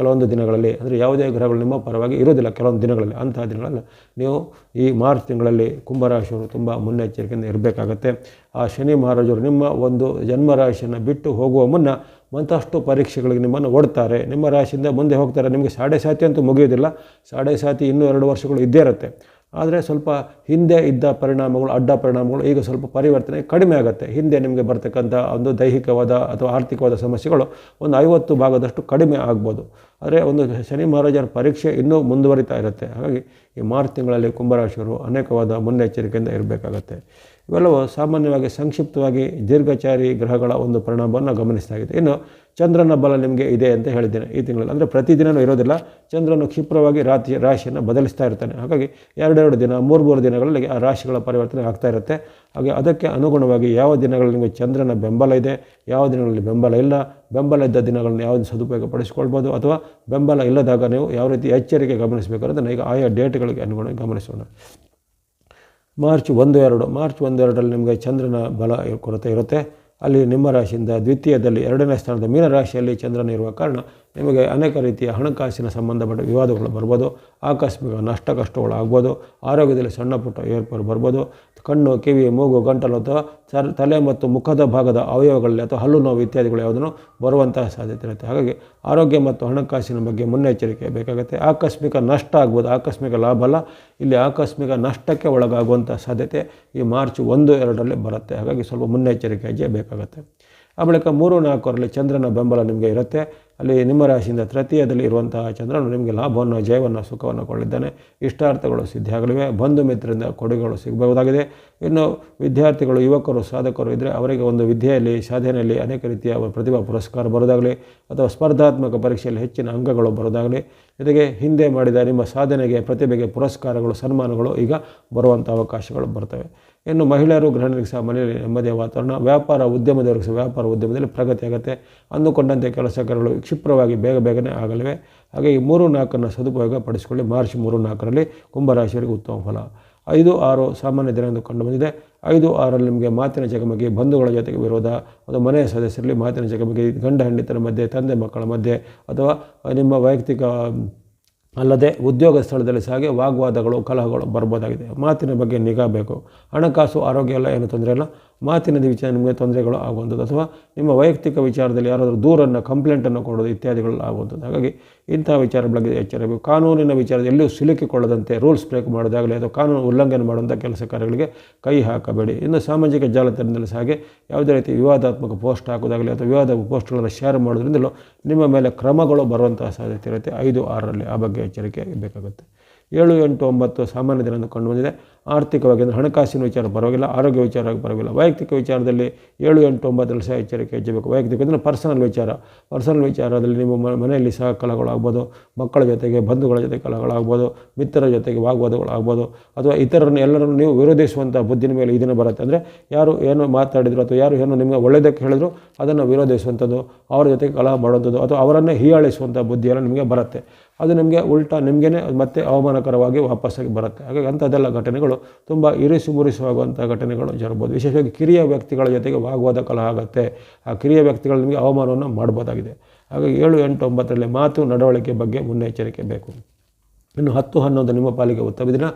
ಕೆಲವೊಂದು ದಿನಗಳಲ್ಲಿ, ಅಂದರೆ ಯಾವುದೇ ಗ್ರಹಗಳು ನಿಮ್ಮ ಪರವಾಗಿ ಇರೋದಿಲ್ಲ ಕೆಲವೊಂದು ದಿನಗಳಲ್ಲಿ, ಅಂತಹ ದಿನಗಳಲ್ಲಿ ನೀವು ಈ ಮಾರ್ಚ್ ತಿಂಗಳಲ್ಲಿ ಕುಂಭರಾಶಿಯವರು ತುಂಬ ಮುನ್ನೆಚ್ಚರಿಕೆಯಿಂದ ಇರಬೇಕಾಗತ್ತೆ. ಆ ಶನಿ ಮಹಾರಾಜರು ನಿಮ್ಮ ಒಂದು ಜನ್ಮರಾಶಿಯನ್ನು ಬಿಟ್ಟು ಹೋಗುವ ಮುನ್ನ ಮತ್ತಷ್ಟು ಪರೀಕ್ಷೆಗಳಿಗೆ ನಿಮ್ಮನ್ನು ಓಡ್ತಾರೆ. ನಿಮ್ಮ ರಾಶಿಯಿಂದ ಮುಂದೆ ಹೋಗ್ತಾರೆ. ನಿಮಗೆ ಸಾಡೆ ಸಾತಿ ಅಂತೂ ಮುಗಿಯೋದಿಲ್ಲ ಸಾಡೆ ಸಾತಿ ಇನ್ನೂ ಎರಡು ವರ್ಷಗಳು ಇದ್ದೇ ಇರುತ್ತೆ. ಆದರೆ ಸ್ವಲ್ಪ ಹಿಂದೆ ಇದ್ದ ಪರಿಣಾಮಗಳು, ಅಡ್ಡ ಪರಿಣಾಮಗಳು ಈಗ ಸ್ವಲ್ಪ ಪರಿವರ್ತನೆ ಕಡಿಮೆ ಆಗುತ್ತೆ. ಹಿಂದೆ ನಿಮಗೆ ಬರ್ತಕ್ಕಂಥ ಒಂದು ದೈಹಿಕವಾದ ಅಥವಾ ಆರ್ಥಿಕವಾದ ಸಮಸ್ಯೆಗಳು ಒಂದು ಐವತ್ತು ಭಾಗದಷ್ಟು ಕಡಿಮೆ ಆಗ್ಬೋದು. ಆದರೆ ಒಂದು ಶನಿ ಮಹಾರಾಜರ ಪರೀಕ್ಷೆ ಇನ್ನೂ ಮುಂದುವರಿತಾ ಇರುತ್ತೆ. ಹಾಗಾಗಿ ಈ ಮಾರ್ಚ್ ತಿಂಗಳಲ್ಲಿ ಕುಂಭರಾಶಿಯವರು ಅನೇಕವಾದ ಮುನ್ನೆಚ್ಚರಿಕೆಯಿಂದ ಇರಬೇಕಾಗತ್ತೆ. ಇವೆಲ್ಲವೂ ಸಾಮಾನ್ಯವಾಗಿ ಸಂಕ್ಷಿಪ್ತವಾಗಿ ದೀರ್ಘಚಾರಿ ಗ್ರಹಗಳ ಒಂದು ಪರಿಣಾಮವನ್ನು ಗಮನಿಸಲಾಗಿದೆ. ಇನ್ನು ಚಂದ್ರನ ಬಲ ನಿಮಗೆ ಇದೆ ಅಂತ ಹೇಳಿದ್ದೇನೆ. ಈ ತಿಂಗಳಲ್ಲಿ ಅಂದರೆ ಪ್ರತಿದಿನವೂ ಇರೋದಿಲ್ಲ. ಚಂದ್ರನು ಕ್ಷಿಪ್ರವಾಗಿ ರಾತ್ರಿ ರಾಶಿಯನ್ನು ಬದಲಿಸ್ತಾ ಇರ್ತಾನೆ. ಹಾಗಾಗಿ ಎರಡೆರಡು ದಿನ, ಮೂರು ಮೂರು ದಿನಗಳಲ್ಲಿ ಆ ರಾಶಿಗಳ ಪರಿವರ್ತನೆ ಆಗ್ತಾ ಇರುತ್ತೆ. ಹಾಗೆ ಅದಕ್ಕೆ ಅನುಗುಣವಾಗಿ ಯಾವ ದಿನಗಳಲ್ಲಿ ನಿಮಗೆ ಚಂದ್ರನ ಬೆಂಬಲ ಇದೆ, ಯಾವ ದಿನಗಳಲ್ಲಿ ಬೆಂಬಲ ಇಲ್ಲ, ಬೆಂಬಲ ಇದ್ದ ದಿನಗಳನ್ನು ಯಾವ ಸದುಪಯೋಗ ಪಡಿಸ್ಕೊಳ್ಬೋದು ಅಥವಾ ಬೆಂಬಲ ಇಲ್ಲದಾಗ ನೀವು ಯಾವ ರೀತಿ ಎಚ್ಚರಿಕೆ ಗಮನಿಸಬೇಕು ಈಗ ಆಯಾ ಡೇಟ್ಗಳಿಗೆ ಅನುಗುಣವಾಗಿ ಗಮನಿಸೋಣ. ಮಾರ್ಚ್ ಒಂದು ಎರಡು, ಮಾರ್ಚ್ ಒಂದು ಎರಡರಲ್ಲಿ ನಿಮಗೆ ಚಂದ್ರನ ಬಲ ಕೊರತೆ ಇರುತ್ತೆ. ಅಲ್ಲಿ ನಿಮ್ಮ ರಾಶಿಯಿಂದ ದ್ವಿತೀಯದಲ್ಲಿ ಎರಡನೇ ಸ್ಥಾನದ ಮೀನರಾಶಿಯಲ್ಲಿ ಚಂದ್ರನ ಇರುವ ಕಾರಣ ನಿಮಗೆ ಅನೇಕ ರೀತಿಯ ಹಣಕಾಸಿನ ಸಂಬಂಧಪಟ್ಟ ವಿವಾದಗಳು ಬರ್ಬೋದು, ಆಕಸ್ಮಿಕ ನಷ್ಟ ಕಷ್ಟಗಳು ಆಗ್ಬೋದು ಆರೋಗ್ಯದಲ್ಲಿ ಸಣ್ಣ ಪುಟ್ಟ ಏರ್ಪೇರು ಬರ್ಬೋದು, ಕಣ್ಣು, ಕಿವಿ, ಮೂಗು, ಗಂಟಲು ಅಥವಾ ತಲೆ ಮತ್ತು ಮುಖದ ಭಾಗದ ಅವಯವಗಳಲ್ಲಿ ಅಥವಾ ಹಲ್ಲು ನೋವು ಇತ್ಯಾದಿಗಳು ಯಾವುದನ್ನು ಬರುವಂತಹ ಸಾಧ್ಯತೆ ಇರುತ್ತೆ. ಹಾಗಾಗಿ ಆರೋಗ್ಯ ಮತ್ತು ಹಣಕಾಸಿನ ಬಗ್ಗೆ ಮುನ್ನೆಚ್ಚರಿಕೆ ಬೇಕಾಗುತ್ತೆ. ಆಕಸ್ಮಿಕ ನಷ್ಟ ಆಗ್ಬೋದು, ಆಕಸ್ಮಿಕ ಲಾಭ ಅಲ್ಲ, ಇಲ್ಲಿ ಆಕಸ್ಮಿಕ ನಷ್ಟಕ್ಕೆ ಒಳಗಾಗುವಂಥ ಸಾಧ್ಯತೆ ಈ ಮಾರ್ಚ್ ಒಂದು, ಎರಡರಲ್ಲಿ ಬರುತ್ತೆ. ಹಾಗಾಗಿ ಸ್ವಲ್ಪ ಮುನ್ನೆಚ್ಚರಿಕೆ ಬೇಕಾಗುತ್ತೆ. ಆ ಬಳಿಕ ಮೂರು ನಾಲ್ಕರಲ್ಲಿ ಚಂದ್ರನ ಬೆಂಬಲ ನಿಮಗೆ ಇರುತ್ತೆ. ಅಲ್ಲಿ ನಿಮ್ಮ ರಾಶಿಯಿಂದ ತೃತೀಯದಲ್ಲಿ ಇರುವಂತಹ ಚಂದ್ರನು ನಿಮಗೆ ಲಾಭವನ್ನು, ಜಯವನ್ನು, ಸುಖವನ್ನು ಕೊಳ್ಳಿದ್ದಾನೆ. ಇಷ್ಟಾರ್ಥಗಳು ಸಿದ್ಧಿಯಾಗಲಿವೆ. ಬಂಧು ಮಿತ್ರರಿಂದ ಕೊಡುಗೆಗಳು ಸಿಗಬಹುದಾಗಿದೆ. ಇನ್ನು ವಿದ್ಯಾರ್ಥಿಗಳು, ಯುವಕರು, ಸಾಧಕರು ಇದ್ದರೆ ಅವರಿಗೆ ಒಂದು ವಿದ್ಯೆಯಲ್ಲಿ, ಸಾಧನೆಯಲ್ಲಿ ಅನೇಕ ರೀತಿಯ ಪ್ರತಿಭಾ ಪುರಸ್ಕಾರ ಬರೋದಾಗಲಿ ಅಥವಾ ಸ್ಪರ್ಧಾತ್ಮಕ ಪರೀಕ್ಷೆಯಲ್ಲಿ ಹೆಚ್ಚಿನ ಅಂಗಗಳು ಬರೋದಾಗಲಿ ಜೊತೆಗೆ ಹಿಂದೆ ಮಾಡಿದ ನಿಮ್ಮ ಸಾಧನೆಗೆ, ಪ್ರತಿಭೆಗೆ ಪುರಸ್ಕಾರಗಳು, ಸನ್ಮಾನಗಳು ಈಗ ಬರುವಂಥ ಅವಕಾಶಗಳು ಬರ್ತವೆ. ಇನ್ನು ಮಹಿಳೆಯರು ಗೃಹಿಣಿಗೆ ಸಹ ಮನೆಯಲ್ಲಿ ನೆಮ್ಮದಿಯ ವಾತಾವರಣ, ವ್ಯಾಪಾರ ಉದ್ಯಮದವರಿಗೆ ಸಹ ವ್ಯಾಪಾರ ಉದ್ಯಮದಲ್ಲಿ ಪ್ರಗತಿ ಆಗುತ್ತೆ. ಅಂದುಕೊಂಡಂತೆ ಕೆಲಸ ಕಾರ್ಯಗಳು ಕ್ಷಿಪ್ರವಾಗಿ ಬೇಗ ಬೇಗನೆ ಆಗಲಿವೆ. ಹಾಗೆ ಈ ಮೂರು ನಾಲ್ಕನ್ನು ಸದುಪಯೋಗ ಪಡಿಸಿಕೊಳ್ಳಿ. ಮಾರ್ಚ್ ಮೂರು ನಾಲ್ಕರಲ್ಲಿ ಕುಂಭರಾಶಿಯವರಿಗೆ ಉತ್ತಮ ಫಲ. ಐದು ಆರು ಸಾಮಾನ್ಯ ದಿನ ಎಂದು ಕಂಡುಬಂದಿದೆ ಐದು ಆರಲ್ಲಿ ನಿಮಗೆ ಮಾತಿನ ಚಕಮಕಿ ಬಂಧುಗಳ ಜೊತೆಗೆ ವಿರೋಧ ಅಥವಾ ಮನೆಯ ಸದಸ್ಯರಲ್ಲಿ ಮಾತಿನ ಚಕಮಕಿ ಗಂಡ ಹೆಂಡಿತರ ಮಧ್ಯೆ, ತಂದೆ ಮಕ್ಕಳ ಮಧ್ಯೆ ಅಥವಾ ನಿಮ್ಮ ವೈಯಕ್ತಿಕ ಅಲ್ಲದೆ ಉದ್ಯೋಗ ಸ್ಥಳದಲ್ಲಿ ಸಹ ಹಾಗೆ ವಾಗ್ವಾದಗಳು, ಕಲಹಗಳು ಬರ್ಬೋದಾಗಿದೆ ಮಾತಿನ ಬಗ್ಗೆ ನಿಗಾ ಬೇಕು. ಹಣಕಾಸು, ಆರೋಗ್ಯ ಎಲ್ಲ ಏನು ತೊಂದರೆ ಇಲ್ಲ. ಮಾತಿನ ವಿಚಾರ ನಿಮಗೆ ತೊಂದರೆಗಳು ಆಗುವಂಥದ್ದು ಅಥವಾ ನಿಮ್ಮ ವೈಯಕ್ತಿಕ ವಿಚಾರದಲ್ಲಿ ಯಾರಾದರೂ ದೂರನ್ನು ಕಂಪ್ಲೇಂಟನ್ನು ಕೊಡೋದು ಇತ್ಯಾದಿಗಳು ಆಗುವಂಥದ್ದು. ಹಾಗಾಗಿ ಇಂಥ ವಿಚಾರ ಬಗ್ಗೆ ಎಚ್ಚರಬೇಕು ಕಾನೂನಿನ ವಿಚಾರದಲ್ಲಿ ಎಲ್ಲೂ ಸಿಲುಕಿಕೊಳ್ಳದಂತೆ ರೂಲ್ಸ್ ಬ್ರೇಕ್ ಮಾಡೋದಾಗಲಿ ಅಥವಾ ಕಾನೂನು ಉಲ್ಲಂಘನೆ ಮಾಡುವಂಥ ಕೆಲಸ ಕಾರ್ಯಗಳಿಗೆ ಕೈ ಹಾಕಬೇಡಿ. ಇನ್ನು ಸಾಮಾಜಿಕ ಜಾಲತಾಣದಲ್ಲಿ ಹಾಗೆ ಯಾವುದೇ ರೀತಿ ವಿವಾದಾತ್ಮಕ ಪೋಸ್ಟ್ ಹಾಕೋದಾಗಲಿ ಅಥವಾ ವಿವಾದ ಪೋಸ್ಟ್ಗಳನ್ನು ಶೇರ್ ಮಾಡೋದ್ರಿಂದಲೂ ನಿಮ್ಮ ಮೇಲೆ ಕ್ರಮಗಳು ಬರುವಂತಹ ಸಾಧ್ಯತೆ ಇರುತ್ತೆ. ಐದು ಆರರಲ್ಲಿ ಆ ಬಗ್ಗೆ ಎಚ್ಚರಿಕೆ ಬೇಕಾಗುತ್ತೆ. ಏಳು, ಎಂಟು, ಒಂಬತ್ತು ಸಾಮಾನ್ಯ ದಿನ ಕಂಡು ಬಂದಿದೆ ಆರ್ಥಿಕವಾಗಿ ಅಂದರೆ ಹಣಕಾಸಿನ ವಿಚಾರ ಪರವಾಗಿಲ್ಲ, ಆರೋಗ್ಯ ವಿಚಾರ ಪರವಾಗಿಲ್ಲ. ವೈಯಕ್ತಿಕ ವಿಚಾರದಲ್ಲಿ ಏಳು, ಎಂಟು, ಒಂಬತ್ತರಲ್ಲಿ ಸಹ ಎಚ್ಚರಿಕೆ ಹೆಚ್ಚಬೇಕು. ವೈಯಕ್ತಿಕ ಅಂದರೆ ಪರ್ಸನಲ್ ವಿಚಾರ. ಪರ್ಸನಲ್ ವಿಚಾರದಲ್ಲಿ ನಿಮ್ಮ ಮನೆಯಲ್ಲಿ ಸಹ ಕಲಗಳಾಗ್ಬೋದು ಮಕ್ಕಳ ಜೊತೆಗೆ, ಬಂಧುಗಳ ಜೊತೆ ಕಲಗಳಾಗ್ಬೋದು ಮಿತ್ರರ ಜೊತೆಗೆ ವಾಗ್ವಾದಗಳಾಗ್ಬೋದು, ಅಥವಾ ಇತರರನ್ನು ಎಲ್ಲರನ್ನು ನೀವು ವಿರೋಧಿಸುವಂಥ ಬುದ್ಧಿನ ಮೇಲೆ ಇದನ್ನು ಬರುತ್ತೆ. ಅಂದರೆ ಯಾರು ಏನು ಮಾತಾಡಿದರು ಅಥವಾ ಯಾರು ಏನು ನಿಮಗೆ ಒಳ್ಳೆಯದಕ್ಕೆ ಹೇಳಿದ್ರು ಅದನ್ನು ವಿರೋಧಿಸುವಂಥದ್ದು, ಅವರ ಜೊತೆಗೆ ಕಲಹ ಮಾಡುವಂಥದ್ದು ಅಥವಾ ಅವರನ್ನೇ ಹೀಯಾಳಿಸುವಂಥ ಬುದ್ಧಿಯೆಲ್ಲ ನಿಮಗೆ ಬರುತ್ತೆ. ಅದು ನಿಮಗೆ ಉಲ್ಟಾ ನಿಮಗೇ ಮತ್ತೆ ಅವಮಾನಕರವಾಗಿ ವಾಪಸ್ಸಾಗಿ ಬರುತ್ತೆ. ಹಾಗಾಗಿ ಅಂಥದ್ದೆಲ್ಲ ಘಟನೆಗಳು ತುಂಬ ಇರಿಸು ಮುರಿಸುವಾಗುವಂಥ ಘಟನೆಗಳು ಜರಬಹುದು ವಿಶೇಷವಾಗಿ ಕಿರಿಯ ವ್ಯಕ್ತಿಗಳ ಜೊತೆಗೆ ವಾಗ್ವಾದ ಕಲಹ ಆಗುತ್ತೆ. ಆ ಕಿರಿಯ ವ್ಯಕ್ತಿಗಳು ನಿಮಗೆ ಅವಮಾನವನ್ನು ಮಾಡ್ಬೋದಾಗಿದೆ. ಹಾಗಾಗಿ ಏಳು ಎಂಟು ಒಂಬತ್ತರಲ್ಲಿ ಮಾತು, ನಡವಳಿಕೆ ಬಗ್ಗೆ ಮುನ್ನೆಚ್ಚರಿಕೆ ಬೇಕು. ಇನ್ನು ಹತ್ತು ಹನ್ನೊಂದು ನಿಮ್ಮ ಪಾಲಿಗೆ ಉತ್ತಮ ದಿನ.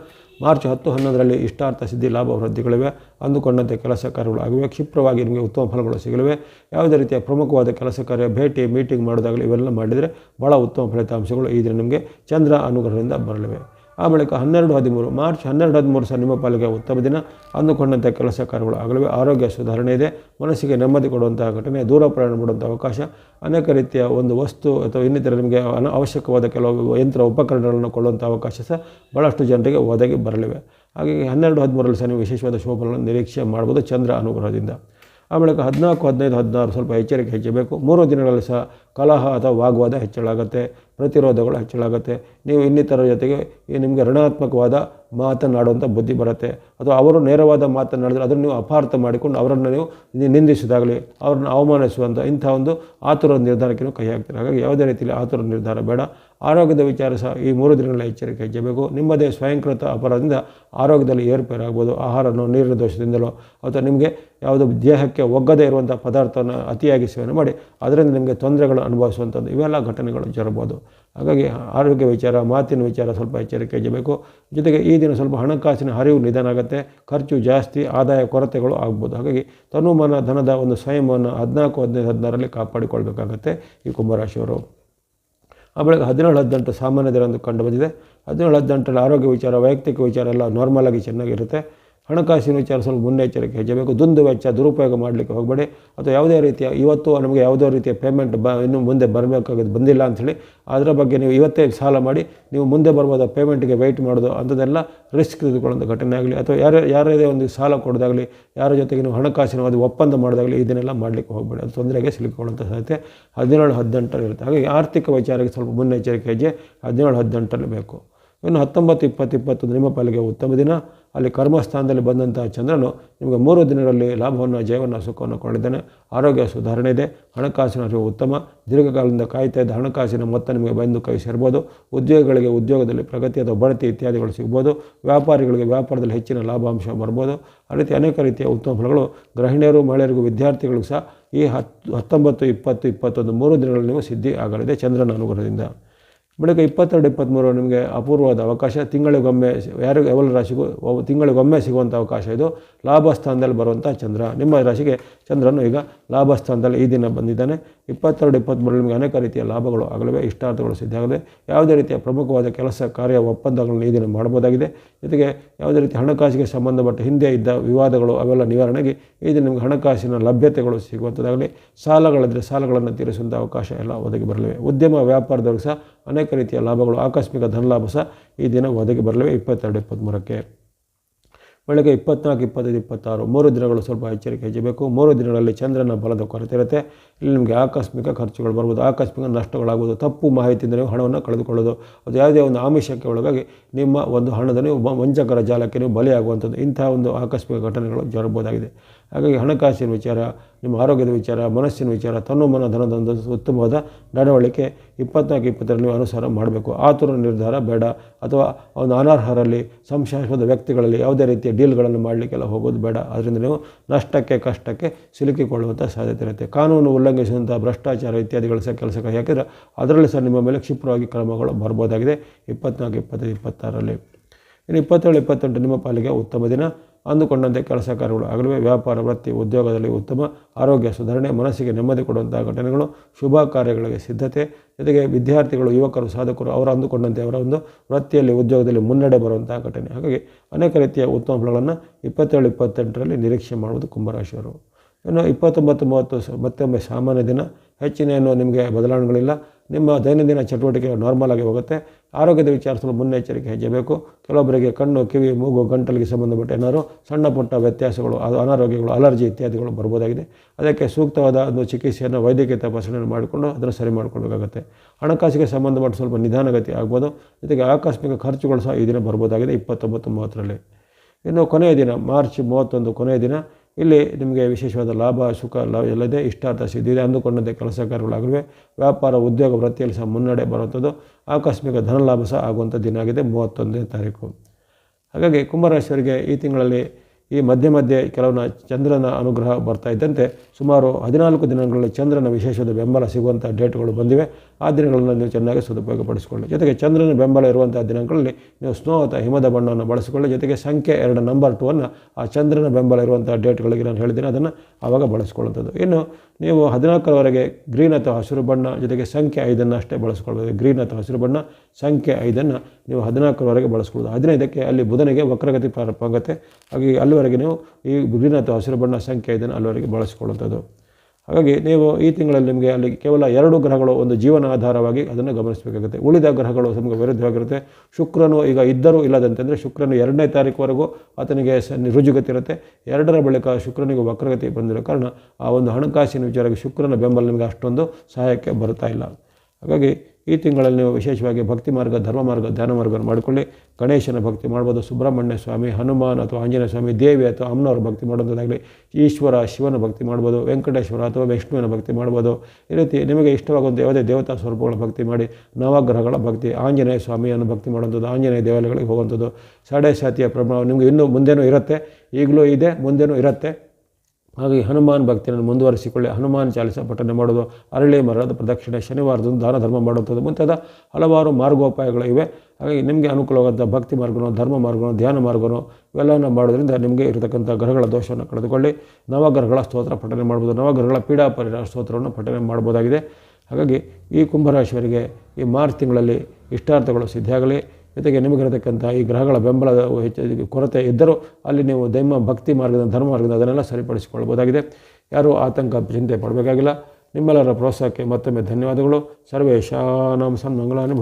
ಮಾರ್ಚ್ ಹತ್ತು ಹನ್ನೊಂದರಲ್ಲಿ ಇಷ್ಟಾರ್ಥ ಸಿದ್ಧಿ ಲಾಭ ವೃದ್ಧಿಗಳಿವೆ. ಅಂದುಕೊಂಡಂತೆ ಕೆಲಸ ಕಾರ್ಯಗಳು ಆಗಿವೆ ಕ್ಷಿಪ್ರವಾಗಿ ನಿಮಗೆ ಉತ್ತಮ ಫಲಗಳು ಸಿಗಲಿವೆ. ಯಾವುದೇ ರೀತಿಯ ಪ್ರಮುಖವಾದ ಕೆಲಸ ಕಾರ್ಯ, ಭೇಟಿ, ಮೀಟಿಂಗ್ ಮಾಡೋದಾಗಲಿ ಇವೆಲ್ಲ ಮಾಡಿದರೆ ಭಾಳ ಉತ್ತಮ ಫಲಿತಾಂಶಗಳು ಈ ನಿಮಗೆ ಚಂದ್ರ ಅನುಗ್ರಹದಿಂದ ಬರಲಿವೆ. ಆ ಬಳಿಕ ಹನ್ನೆರಡು ಹದಿಮೂರು, ಮಾರ್ಚ್ ಹನ್ನೆರಡು ಹದಿಮೂರು ಸಹ ನಿಮ್ಮ ಪಾಲಿಗೆ ಉತ್ತಮ ದಿನ. ಅಂದುಕೊಂಡಂಥ ಕೆಲಸ ಕಾರ್ಯಗಳು ಆಗಲಿವೆ. ಆರೋಗ್ಯ ಸುಧಾರಣೆ ಇದೆ. ಮನಸ್ಸಿಗೆ ನೆಮ್ಮದಿ ಕೊಡುವಂತಹ ಘಟನೆ, ದೂರ ಪ್ರಯಾಣ ಮಾಡುವಂಥ ಅವಕಾಶ, ಅನೇಕ ರೀತಿಯ ಒಂದು ವಸ್ತು ಅಥವಾ ಇನ್ನಿತರ ನಿಮಗೆ ಅವಶ್ಯಕವಾದ ಕೆಲವು ಯಂತ್ರ, ಉಪಕರಣಗಳನ್ನು ಕೊಡುವಂಥ ಅವಕಾಶ ಸಹ ಭಾಳಷ್ಟು ಜನರಿಗೆ ಒದಗಿ ಬರಲಿವೆ. ಹಾಗೆ ಹನ್ನೆರಡು ಹದಿಮೂರರಲ್ಲಿ ಸಹ ನೀವು ವಿಶೇಷವಾದ ಶೋಭಗಳನ್ನು ನಿರೀಕ್ಷೆ ಮಾಡ್ಬೋದು ಚಂದ್ರ ಅನುಗ್ರಹದಿಂದ. ಆ ಬಳಿಕ ಹದಿನಾಲ್ಕು, ಹದಿನೈದು, ಹದಿನಾರು ಸ್ವಲ್ಪ ಎಚ್ಚರಿಕೆ ಹೆಚ್ಚಬೇಕು. ಮೂರು ದಿನಗಳಲ್ಲಿ ಸಹ ಕಲಹ ಅಥವಾ ವಾಗ್ವಾದ ಹೆಚ್ಚಳಾಗುತ್ತೆ, ಪ್ರತಿರೋಧಗಳು ಹೆಚ್ಚಳಾಗುತ್ತೆ. ನೀವು ಇನ್ನಿತರ ಜೊತೆಗೆ ನಿಮಗೆ ಋಣಾತ್ಮಕವಾದ ಮಾತನಾಡುವಂಥ ಬುದ್ಧಿ ಬರುತ್ತೆ. ಅಥವಾ ಅವರು ನೇರವಾದ ಮಾತನಾಡಿದ್ರೆ ಅದನ್ನು ನೀವು ಅಪಾರ್ಥ ಮಾಡಿಕೊಂಡು ಅವರನ್ನು ನೀವು ನಿಂದಿಸಿದಾಗಲಿ, ಅವ್ರನ್ನ ಅವಮಾನಿಸುವಂಥ ಇಂಥ ಒಂದು ಆತುರ ನಿರ್ಧಾರಕ್ಕೆ ನೀವು ಕೈ ಹಾಕ್ತೀರಿ ಹಾಗಾಗಿ ಯಾವುದೇ ರೀತಿಯಲ್ಲಿ ಆತುರ ನಿರ್ಧಾರ ಬೇಡ. ಆರೋಗ್ಯದ ವಿಚಾರ ಸಹ ಈ ಮೂರು ದಿನಗಳ ಎಚ್ಚರಿಕೆ ಹೆಚ್ಚಬೇಕು ನಿಮ್ಮದೇ ಸ್ವಯಂಕೃತ ಅಪರಾಧದಿಂದ ಆರೋಗ್ಯದಲ್ಲಿ ಏರುಪೇರಾಗ್ಬೋದು. ಆಹಾರನೋ, ನೀರಿನ ದೋಷದಿಂದಲೋ, ಅಥವಾ ನಿಮಗೆ ಯಾವುದು ದೇಹಕ್ಕೆ ಒಗ್ಗದೇ ಇರುವಂಥ ಪದಾರ್ಥವನ್ನು ಅತಿಯಾಗಿ ಸೇವನೆ ಮಾಡಿ, ಅದರಿಂದ ನಿಮಗೆ ತೊಂದರೆಗಳು ಅನುಭವಿಸುವಂಥದ್ದು ಇವೆಲ್ಲ ಘಟನೆಗಳು ಜರಬಹುದು ಹಾಗಾಗಿ ಆರೋಗ್ಯ ವಿಚಾರ, ಮಾತಿನ ವಿಚಾರ ಸ್ವಲ್ಪ ಎಚ್ಚರಿಕೆ ಹೆಚ್ಚಬೇಕು ಜೊತೆಗೆ ಈ ದಿನ ಸ್ವಲ್ಪ ಹಣಕಾಸಿನ ಹರಿವು ನಿಧಾನ ಆಗುತ್ತೆ. ಖರ್ಚು ಜಾಸ್ತಿ, ಆದಾಯ ಕೊರತೆಗಳು ಆಗ್ಬೋದು. ಹಾಗಾಗಿ ತನುಮಾನ ಧನದ ಒಂದು ಸ್ವಯಂವನ್ನು ಹದಿನಾಲ್ಕು, ಹದಿನೈದು, ಹದಿನಾರರಲ್ಲಿ ಕಾಪಾಡಿಕೊಳ್ಬೇಕಾಗತ್ತೆ ಈ ಕುಂಭರಾಶಿಯವರು. ಆ ಬೆಳಗ್ಗೆ ಹದಿನೇಳು, ಹದಿನೆಂಟು ಸಾಮಾನ್ಯ ದಿನ ಕಂಡು ಬಂದಿದೆ. ಹದಿನೇಳು, ಹದಿನೆಂಟರಲ್ಲಿ ಆರೋಗ್ಯ ವಿಚಾರ, ವೈಯಕ್ತಿಕ ವಿಚಾರ ಎಲ್ಲ ನಾರ್ಮಲ್ ಆಗಿ ಚೆನ್ನಾಗಿರುತ್ತೆ. ಹಣಕಾಸಿನ ವಿಚಾರ ಸ್ವಲ್ಪ ಮುನ್ನೆಚ್ಚರಿಕೆ ಹೆಚ್ಚಬೇಕು ದುಂದು ವೆಚ್ಚ, ದುರುಪಯೋಗ ಮಾಡಲಿಕ್ಕೆ ಹೋಗಬೇಡಿ. ಅಥವಾ ಯಾವುದೇ ರೀತಿಯ ಇವತ್ತು ನಮಗೆ ಯಾವುದೇ ರೀತಿಯ ಪೇಮೆಂಟ್ ಬ, ಇನ್ನು ಮುಂದೆ ಬರಬೇಕಾಗಿದ್ದು ಬಂದಿಲ್ಲ ಅಂಥೇಳಿ ಅದರ ಬಗ್ಗೆ ನೀವು ಇವತ್ತೇ ಸಾಲ ಮಾಡಿ, ನೀವು ಮುಂದೆ ಬರ್ಬೋದ ಪೇಮೆಂಟ್ಗೆ ವೆಯ್ಟ್ ಮಾಡೋದು ಅಂಥದ್ದೆಲ್ಲ ರಿಸ್ಕ್ ತೆಗೆದುಕೊಳ್ಳುವಂಥ ಘಟನೆ ಆಗಲಿ, ಅಥವಾ ಯಾರು, ಯಾರದೇ ಒಂದು ಸಾಲ ಕೊಡೋದಾಗಲಿ, ಯಾರ ಜೊತೆಗೆ ನೀವು ಹಣಕಾಸಿನ ಒಂದು ಒಪ್ಪಂದ ಮಾಡೋದಾಗಲಿ, ಇದನ್ನೆಲ್ಲ ಮಾಡಲಿಕ್ಕೆ ಹೋಗಬೇಡಿ. ಅದು ತೊಂದರೆಗೆ ಸಿಲುಕೊಳ್ಳುವಂಥ ಸಾಧ್ಯತೆ ಹದಿನೇಳು ಹದಿನೆಂಟರಲ್ಲಿ ಇರುತ್ತೆ. ಹಾಗಾಗಿ ಆರ್ಥಿಕ ವಿಚಾರಕ್ಕೆ ಸ್ವಲ್ಪ ಮುನ್ನೆಚ್ಚರಿಕೆ ಹೆಜ್ಜೆ ಹದಿನೇಳು ಹದಿನೆಂಟರಲ್ಲಿ ಬೇಕು. ಇನ್ನು ಹತ್ತೊಂಬತ್ತು ಇಪ್ಪತ್ತು ಇಪ್ಪತ್ತೊಂದು ನಿಮ್ಮ ಪಾಲಿಗೆ ಉತ್ತಮ ದಿನ. ಅಲ್ಲಿ ಕರ್ಮಸ್ಥಾನದಲ್ಲಿ ಬಂದಂಥ ಚಂದ್ರನು ನಿಮಗೆ ಮೂರು ದಿನಗಳಲ್ಲಿ ಲಾಭವನ್ನು, ಜಯವನ್ನು, ಸುಖವನ್ನು ಕೊಂಡಿದ್ದಾನೆ ಆರೋಗ್ಯ ಸುಧಾರಣೆ ಇದೆ. ಹಣಕಾಸಿನ ಅರಿವು ಉತ್ತಮ. ದೀರ್ಘಕಾಲದಿಂದ ಕಾಯ್ತಾ ಇದ್ದ ಹಣಕಾಸಿನ ಮೊತ್ತ ನಿಮಗೆ ಬಂದು ಕೈ ಸೇರ್ಬೋದು. ಉದ್ಯೋಗಗಳಿಗೆ ಉದ್ಯೋಗದಲ್ಲಿ ಪ್ರಗತಿ ಅಥವಾ ಬಡ್ತಿ ಇತ್ಯಾದಿಗಳು ಸಿಗ್ಬೋದು. ವ್ಯಾಪಾರಿಗಳಿಗೆ ವ್ಯಾಪಾರದಲ್ಲಿ ಹೆಚ್ಚಿನ ಲಾಭಾಂಶ ಬರ್ಬೋದು. ಆ ರೀತಿ ಅನೇಕ ರೀತಿಯ ಉತ್ತಮ ಫಲಗಳು. ಗೃಹಿಣಿಯರು, ಮಹಿಳೆಯರಿಗೂ ವಿದ್ಯಾರ್ಥಿಗಳಿಗೂ ಸಹ ಈ ಹತ್ತು ಹತ್ತೊಂಬತ್ತು, ಇಪ್ಪತ್ತು, ಇಪ್ಪತ್ತೊಂದು ಮೂರು ದಿನಗಳಲ್ಲಿ ನೀವು ಸಿದ್ಧಿ ಆಗಲಿದೆ ಚಂದ್ರನ ಅನುಗ್ರಹದಿಂದ. ಬಳಿಕ ಇಪ್ಪತ್ತೆರಡು ಇಪ್ಪತ್ತ್ಮೂರು ನಿಮಗೆ ಅಪೂರ್ವವಾದ ಅವಕಾಶ. ತಿಂಗಳಿಗೊಮ್ಮೆ ಯಾರು ಯಾವ ರಾಶಿಗೂ ತಿಂಗಳಿಗೊಮ್ಮೆ ಸಿಗುವಂಥ ಅವಕಾಶ ಇದು. ಲಾಭ ಸ್ಥಾನದಲ್ಲಿ ಬರುವಂಥ ಚಂದ್ರ. ನಿಮ್ಮ ರಾಶಿಗೆ ಚಂದ್ರನು ಈಗ ಲಾಭ ಸ್ಥಾನದಲ್ಲಿ ಈ ದಿನ ಬಂದಿದ್ದಾನೆ. ಇಪ್ಪತ್ತೆರಡು ಇಪ್ಪತ್ತ್ಮೂರು ನಿಮಗೆ ಅನೇಕ ರೀತಿಯ ಲಾಭಗಳು ಆಗಲಿವೆ, ಇಷ್ಟಾರ್ಥಗಳು ಸಿದ್ಧ ಆಗದೆ ಯಾವುದೇ ರೀತಿಯ ಪ್ರಮುಖವಾದ ಕೆಲಸ, ಕಾರ್ಯ, ಒಪ್ಪಂದಗಳನ್ನು ಈ ದಿನ ಮಾಡಬಹುದಾಗಿದೆ. ಜೊತೆಗೆ ಯಾವುದೇ ರೀತಿ ಹಣಕಾಸಿಗೆ ಸಂಬಂಧಪಟ್ಟ ಹಿಂದೆ ಇದ್ದ ವಿವಾದಗಳು ಅವೆಲ್ಲ ನಿವಾರಣೆಗೆ ಈ ದಿನ ನಿಮಗೆ ಹಣಕಾಸಿನ ಲಭ್ಯತೆಗಳು ಸಿಗುವಂಥದ್ದಾಗಲಿ. ಸಾಲಗಳಿದ್ದರೆ ಸಾಲಗಳನ್ನು ತೀರಿಸುವಂಥ ಅವಕಾಶ ಎಲ್ಲ ಒದಗಿ ಬರಲಿವೆ. ಉದ್ಯಮ ವ್ಯಾಪಾರದವರು ಸಹ ಅನೇಕ ರೀತಿಯ ಲಾಭಗಳು, ಆಕಸ್ಮಿಕ ಧನಲಾಭ ಸಹ ಈ ದಿನ ಒದಗಿ ಬರಲಿವೆ ಇಪ್ಪತ್ತೆರಡು, ಇಪ್ಪತ್ತ್ಮೂರಕ್ಕೆ. ಬೆಳಗ್ಗೆ ಇಪ್ಪತ್ನಾಲ್ಕು, ಇಪ್ಪತ್ತೈದು, ಇಪ್ಪತ್ತಾರು, ಮೂರು ದಿನಗಳು ಸ್ವಲ್ಪ ಎಚ್ಚರಿಕೆ ಹೆಚ್ಚಬೇಕು. ಮೂರು ದಿನಗಳಲ್ಲಿ ಚಂದ್ರನ ಬಲದ ಕೊರತೆ ಇರುತ್ತೆ. ಇಲ್ಲಿ ನಿಮಗೆ ಆಕಸ್ಮಿಕ ಖರ್ಚುಗಳು ಬರ್ಬೋದು. ಆಕಸ್ಮಿಕ ನಷ್ಟಗಳಾಗ್ಬೋದು ತಪ್ಪು ಮಾಹಿತಿಯಿಂದ ನೀವು ಹಣವನ್ನು ಕಳೆದುಕೊಳ್ಳೋದು. ಅದು ಯಾವುದೇ ಒಂದು ಆಮಿಷಕ್ಕೆ ಒಳಗಾಗಿ ನಿಮ್ಮ ಒಂದು ಹಣದ ನೀವು ವಂಚಕರ ಜಾಲಕ್ಕೆ ನೀವು ಬಲಿಯಾಗುವಂಥದ್ದು ಇಂತಹ ಒಂದು ಆಕಸ್ಮಿಕ ಘಟನೆಗಳು ಜರಬಹುದಾಗಿದೆ ಹಾಗಾಗಿ ಹಣಕಾಸಿನ ವಿಚಾರ, ನಿಮ್ಮ ಆರೋಗ್ಯದ ವಿಚಾರ, ಮನಸ್ಸಿನ ವಿಚಾರ, ತನ್ನು ಮನ ಧನದ ಒಂದು ಉತ್ತಮವಾದ ನಡವಳಿಕೆ ಇಪ್ಪತ್ನಾಲ್ಕು ಇಪ್ಪತ್ತರ ನೀವು ಅನುಸಾರ ಮಾಡಬೇಕು. ಆತುರ ನಿರ್ಧಾರ ಬೇಡ. ಅಥವಾ ಒಂದು ಅನರ್ಹರಲ್ಲಿ, ಸಂಶಯಾಸ್ಪದ ವ್ಯಕ್ತಿಗಳಲ್ಲಿ ಯಾವುದೇ ರೀತಿಯ ಡೀಲ್ಗಳನ್ನು ಮಾಡಲಿಕ್ಕೆಲ್ಲ ಹೋಗೋದು ಬೇಡ. ಅದರಿಂದ ನೀವು ನಷ್ಟಕ್ಕೆ, ಕಷ್ಟಕ್ಕೆ ಸಿಲುಕಿಕೊಳ್ಳುವಂಥ ಸಾಧ್ಯತೆ ಇರುತ್ತೆ. ಕಾನೂನು ಉಲ್ಲಂಘಿಸಿದಂಥ ಭ್ರಷ್ಟಾಚಾರ ಇತ್ಯಾದಿಗಳ ಸಹ ಕೆಲಸಕ್ಕೆ ಯಾಕೆಂದರೆ ಅದರಲ್ಲಿ ಸಹ ನಿಮ್ಮ ಮೇಲೆ ಕ್ಷಿಪ್ರವಾಗಿ ಕ್ರಮಗಳು ಬರ್ಬೋದಾಗಿದೆ. ಇಪ್ಪತ್ನಾಲ್ಕು, ಇಪ್ಪತ್ತೈದು, ಇಪ್ಪತ್ತಾರರಲ್ಲಿ. ಇನ್ನು ಇಪ್ಪತ್ತೇಳು, ಇಪ್ಪತ್ತೆಂಟು ನಿಮ್ಮ ಪಾಲಿಗೆ ಉತ್ತಮ ದಿನ. ಅಂದುಕೊಂಡಂತೆ ಕೆಲಸ ಕಾರ್ಯಗಳು. ಆಗಲಿವೆ ವ್ಯಾಪಾರ, ವೃತ್ತಿ, ಉದ್ಯೋಗದಲ್ಲಿ ಉತ್ತಮ ಆರೋಗ್ಯ, ಸುಧಾರಣೆ, ಮನಸ್ಸಿಗೆ ನೆಮ್ಮದಿ ಕೊಡುವಂತಹ ಘಟನೆಗಳು, ಶುಭ ಕಾರ್ಯಗಳಿಗೆ ಸಿದ್ಧತೆ. ಜೊತೆಗೆ ವಿದ್ಯಾರ್ಥಿಗಳು, ಯುವಕರು, ಸಾಧಕರು ಅವರು ಅಂದುಕೊಂಡಂತೆ ಅವರ ಒಂದು ವೃತ್ತಿಯಲ್ಲಿ, ಉದ್ಯೋಗದಲ್ಲಿ ಮುನ್ನಡೆ ಬರುವಂತಹ ಘಟನೆ. ಹಾಗಾಗಿ ಅನೇಕ ರೀತಿಯ ಉತ್ತಮ ಫಲಗಳನ್ನು ಇಪ್ಪತ್ತೇಳು, ಇಪ್ಪತ್ತೆಂಟರಲ್ಲಿ ನಿರೀಕ್ಷೆ ಮಾಡುವುದು ಕುಂಭರಾಶಿಯವರು. ಇನ್ನು ಇಪ್ಪತ್ತೊಂಬತ್ತು, ಮೂವತ್ತು ಮತ್ತೊಮ್ಮೆ ಸಾಮಾನ್ಯ ದಿನ. ಹೆಚ್ಚಿನ ಏನು ನಿಮಗೆ ಬದಲಾವಣೆಗಳಿಲ್ಲ. ನಿಮ್ಮ ದೈನಂದಿನ ಚಟುವಟಿಕೆ ನಾರ್ಮಲ್ ಆಗಿ ಹೋಗುತ್ತೆ. ಆರೋಗ್ಯದ ವಿಚಾರಿಸಲು ಮುನ್ನೆಚ್ಚರಿಕೆ ಹೆಜ್ಜೆ ಬೇಕು ಕೆಲವೊಬ್ಬರಿಗೆ ಕಣ್ಣು, ಕಿವಿ, ಮೂಗು, ಗಂಟಲಿಗೆ ಸಂಬಂಧಪಟ್ಟ ಏನಾದರೂ ಸಣ್ಣ ಪುಟ್ಟ ವ್ಯತ್ಯಾಸಗಳು, ಅದು ಅನಾರೋಗ್ಯಗಳು ಅಲರ್ಜಿ ಇತ್ಯಾದಿಗಳು ಬರ್ಬೋದಾಗಿದೆ ಅದಕ್ಕೆ ಸೂಕ್ತವಾದ ಒಂದು ಚಿಕಿತ್ಸೆಯನ್ನು ವೈದ್ಯಕೀಯ ತಪಾಸಣೆಯನ್ನು ಮಾಡಿಕೊಂಡು ಅದನ್ನು ಸರಿ ಮಾಡಿಕೊಳ್ಬೇಕಾಗುತ್ತೆ. ಹಣಕಾಸಿಗೆ ಸಂಬಂಧಪಟ್ಟ ಸ್ವಲ್ಪ ನಿಧಾನಗತಿ ಆಗ್ಬೋದು. ಜೊತೆಗೆ ಆಕಸ್ಮಿಕ ಖರ್ಚುಗಳು ಸಹ ಈ ದಿನ ಬರ್ಬೋದಾಗಿದೆ ಇಪ್ಪತ್ತೊಂಬತ್ತು ಮೂವತ್ತರಲ್ಲಿ. ಇನ್ನು ಕೊನೆಯ ದಿನ, ಮಾರ್ಚ್ ಮೂವತ್ತೊಂದು ಕೊನೆಯ ದಿನ ಇಲ್ಲಿ ನಿಮಗೆ ವಿಶೇಷವಾದ ಲಾಭ, ಸುಖ ಲಾಭ ಇಲ್ಲದೆ ಇಷ್ಟಾರ್ಥ ಸಿದ್ಧಿದೆ ಅಂದುಕೊಂಡಂತೆ ಕೆಲಸ ಕಾರ್ಯಗಳಾಗಿವೆ ವ್ಯಾಪಾರ, ಉದ್ಯೋಗ ವೃತ್ತಿಯಲ್ಲಿ ಸಹ ಮುನ್ನಡೆ ಬರುವಂಥದ್ದು. ಆಕಸ್ಮಿಕ ಧನಲಾಭ ಸಹ ಆಗುವಂಥ ದಿನ ಆಗಿದೆ, ಮೂವತ್ತೊಂದನೇ ತಾರೀಕು. ಹಾಗಾಗಿ ಕುಂಭರಾಶಿಯವರಿಗೆ ಈ ತಿಂಗಳಲ್ಲಿ ಈ ಮಧ್ಯೆ ಮಧ್ಯೆ ಕೆಲವನ್ನ ಚಂದ್ರನ ಅನುಗ್ರಹ ಬರ್ತಾ ಇದ್ದಂತೆ ಸುಮಾರು ಹದಿನಾಲ್ಕು ದಿನಗಳಲ್ಲಿ ಚಂದ್ರನ ವಿಶೇಷದ ಬೆಂಬಲ ಸಿಗುವಂಥ ಡೇಟ್ಗಳು ಬಂದಿವೆ. ಆ ದಿನಗಳನ್ನು ನೀವು ಚೆನ್ನಾಗಿ ಸದುಪಯೋಗಪಡಿಸಿಕೊಳ್ಳಿ. ಜೊತೆಗೆ ಚಂದ್ರನ ಬೆಂಬಲ ಇರುವಂಥ ದಿನಗಳಲ್ಲಿ ನೀವು ಸ್ನೋ ಅಥವಾ ಹಿಮದ ಬಣ್ಣವನ್ನು ಬಳಸಿಕೊಳ್ಳಿ. ಜೊತೆಗೆ ಸಂಖ್ಯೆ ಎರಡು ನಂಬರ್ ಟೂವನ್ನು ಆ ಚಂದ್ರನ ಬೆಂಬಲ ಇರುವಂಥ ಡೇಟ್ಗಳಿಗೆ ನಾನು ಹೇಳಿದ್ದೀನಿ. ಅದನ್ನು ಆವಾಗ ಬಳಸ್ಕೊಳ್ಳುವಂಥದ್ದು. ಇನ್ನು ನೀವು ಹದಿನಾಲ್ಕರವರೆಗೆ ಗ್ರೀನ್ ಅಥವಾ ಹಸಿರು ಬಣ್ಣ, ಜೊತೆಗೆ ಸಂಖ್ಯೆ ಐದನ್ನು ಅಷ್ಟೇ ಬಳಸ್ಕೊಳ್ಬೋದು ಗ್ರೀನ್ ಅಥವಾ ಹಸಿರು ಬಣ್ಣ ಸಂಖ್ಯೆ ಐದನ್ನು ನೀವು ಹದಿನಾಲ್ಕರವರೆಗೆ ಬಳಸ್ಬೋದು ಹದಿನೈದಕ್ಕೆ ಅಲ್ಲಿ ಬುಧನಿಗೆ ವಕ್ರಗತಿ ಪ್ರಾರಂಭ ಆಗುತ್ತೆ. ಹಾಗಾಗಿ ಅಲ್ಲಿವರೆಗೆ ನೀವು ಈ ಗ್ರೀನ್ ಅಥವಾ ಹಸಿರು ಬಣ್ಣ ಸಂಖ್ಯೆ ಐದನ್ನು ಅಲ್ಲಿವರೆಗೆ ಬಳಸ್ಕೊಳ್ಳುವಂಥದ್ದು. ಹಾಗಾಗಿ ನೀವು ಈ ತಿಂಗಳಲ್ಲಿ ನಿಮಗೆ ಅಲ್ಲಿ ಕೇವಲ ಎರಡು ಗ್ರಹಗಳು, ಒಂದು ಜೀವನ ಆಧಾರವಾಗಿ ಅದನ್ನು ಗಮನಿಸಬೇಕಾಗುತ್ತೆ. ಉಳಿದ ಗ್ರಹಗಳು ನಮಗೆ ವಿರುದ್ಧವಾಗಿರುತ್ತೆ. ಶುಕ್ರನು ಈಗ ಇದ್ದರೂ ಇಲ್ಲದಂತಂದರೆ ಶುಕ್ರನು ಎರಡನೇ ತಾರೀಕುವರೆಗೂ ಆತನಿಗೆ ಸ ರುಜುಗತಿ ಇರುತ್ತೆ. ಎರಡರ ಬಳಿಕ ಶುಕ್ರನಿಗೆ ವಕ್ರಗತಿ ಬಂದಿರೋ ಕಾರಣ ಆ ಒಂದು ಹಣಕಾಸಿನ ವಿಚಾರಕ್ಕೆ ಶುಕ್ರನ ಬೆಂಬಲ ನಿಮಗೆ ಅಷ್ಟೊಂದು ಸಹಾಯಕ್ಕೆ ಬರ್ತಾ ಇಲ್ಲ. ಹಾಗಾಗಿ ಈ ತಿಂಗಳಲ್ಲಿ ನೀವು ವಿಶೇಷವಾಗಿ ಭಕ್ತಿ ಮಾರ್ಗ, ಧರ್ಮ ಮಾರ್ಗ, ಧ್ಯಾನ ಮಾರ್ಗವನ್ನು ಮಾಡಿಕೊಳ್ಳಿ ಗಣೇಶನ ಭಕ್ತಿ ಮಾಡ್ಬೋದು, ಸುಬ್ರಹ್ಮಣ್ಯ ಸ್ವಾಮಿ, ಹನುಮಾನ್ ಅಥವಾ ಆಂಜನೇಯ ಸ್ವಾಮಿ, ದೇವಿ ಅಥವಾ ಅಮ್ಮನವ್ರ ಭಕ್ತಿ ಮಾಡೋದಾಗಲಿ ಈಶ್ವರ, ಶಿವನ ಭಕ್ತಿ ಮಾಡ್ಬೋದು, ವೆಂಕಟೇಶ್ವರ ಅಥವಾ ವಿಷ್ಣುವಿನ ಭಕ್ತಿ ಮಾಡ್ಬೋದು. ಈ ರೀತಿ ನಿಮಗೆ ಇಷ್ಟವಾಗುವಂಥ ಯಾವುದೇ ದೇವತಾ ಸ್ವರೂಪಗಳ ಭಕ್ತಿ ಮಾಡಿ, ನವಗ್ರಹಗಳ ಭಕ್ತಿ, ಆಂಜನೇಯ ಸ್ವಾಮಿಯನ್ನು ಭಕ್ತಿ ಮಾಡುವಂಥದ್ದು, ಆಂಜನೇಯ ದೇವಾಲಯಗಳಿಗೆ ಹೋಗುವಂಥದ್ದು. ಸಾಡೆ ಸಾತಿಯ ಪ್ರಭಾವ ನಿಮಗೆ ಇನ್ನೂ ಮುಂದೆನೂ ಇರುತ್ತೆ, ಈಗಲೂ ಇದೆ, ಮುಂದೆನೂ ಇರುತ್ತೆ. ಹಾಗೆ ಹನುಮಾನ್ ಭಕ್ತಿಯನ್ನು ಮುಂದುವರಿಸಿಕೊಳ್ಳಿ. ಹನುಮಾನ್ ಚಾಲಿಸ ಪಠನೆ ಮಾಡೋದು ಅರಳಿ ಮರದ ಪ್ರದಕ್ಷಿಣೆ ಶನಿವಾರದಂದು ದಾನ ಧರ್ಮ ಮಾಡುವಂಥದ್ದು. ಮುಂತಾದ ಹಲವಾರು ಮಾರ್ಗೋಪಾಯಗಳು ಇವೆ. ಹಾಗಾಗಿ ನಿಮಗೆ ಅನುಕೂಲವಾದಂಥ ಭಕ್ತಿ ಮಾರ್ಗನೋ, ಧರ್ಮ ಮಾರ್ಗನೋ, ಧ್ಯಾನ ಮಾರ್ಗನೋ ಇವೆಲ್ಲವನ್ನು ಮಾಡೋದ್ರಿಂದ ನಿಮಗೆ ಇರತಕ್ಕಂಥ ಗ್ರಹಗಳ ದೋಷವನ್ನು ಕಳೆದುಕೊಳ್ಳಿ. ನವಗ್ರಹಗಳ ಸ್ತೋತ್ರ ಪಠನೆ ಮಾಡ್ಬೋದು. ನವಗ್ರಹಗಳ ಪರಿಹಾರ ಸ್ತೋತ್ರವನ್ನು ಪಠನೆ ಮಾಡ್ಬೋದಾಗಿದೆ. ಹಾಗಾಗಿ ಈ ಕುಂಭರಾಶಿಯವರಿಗೆ ಈ ಮಾರ್ಚ್ ತಿಂಗಳಲ್ಲಿ ಇಷ್ಟಾರ್ಥಗಳು ಸಿದ್ಧಿಯಾಗಲಿ. ಜೊತೆಗೆ ನಿಮಗಿರತಕ್ಕಂಥ ಈ ಗ್ರಹಗಳ ಬೆಂಬಲದ ಹೆಚ್ಚು ಕೊರತೆ ಇದ್ದರೂ ಅಲ್ಲಿ ನೀವು ದೈಮ ಭಕ್ತಿ ಮಾರ್ಗದ ಧರ್ಮ ಮಾರ್ಗದ ಅದನ್ನೆಲ್ಲ ಸರಿಪಡಿಸಿಕೊಳ್ಬೋದಾಗಿದೆ ಯಾರೂ ಆತಂಕ ಚಿಂತೆ ಪಡಬೇಕಾಗಿಲ್ಲ. ನಿಮ್ಮೆಲ್ಲರ ಪ್ರೋತ್ಸಾಹಕ್ಕೆ ಮತ್ತೊಮ್ಮೆ ಧನ್ಯವಾದಗಳು. ಸರ್ವೇಶಾನಾಂ ಸನ್ಮಂಗಳಾನಿ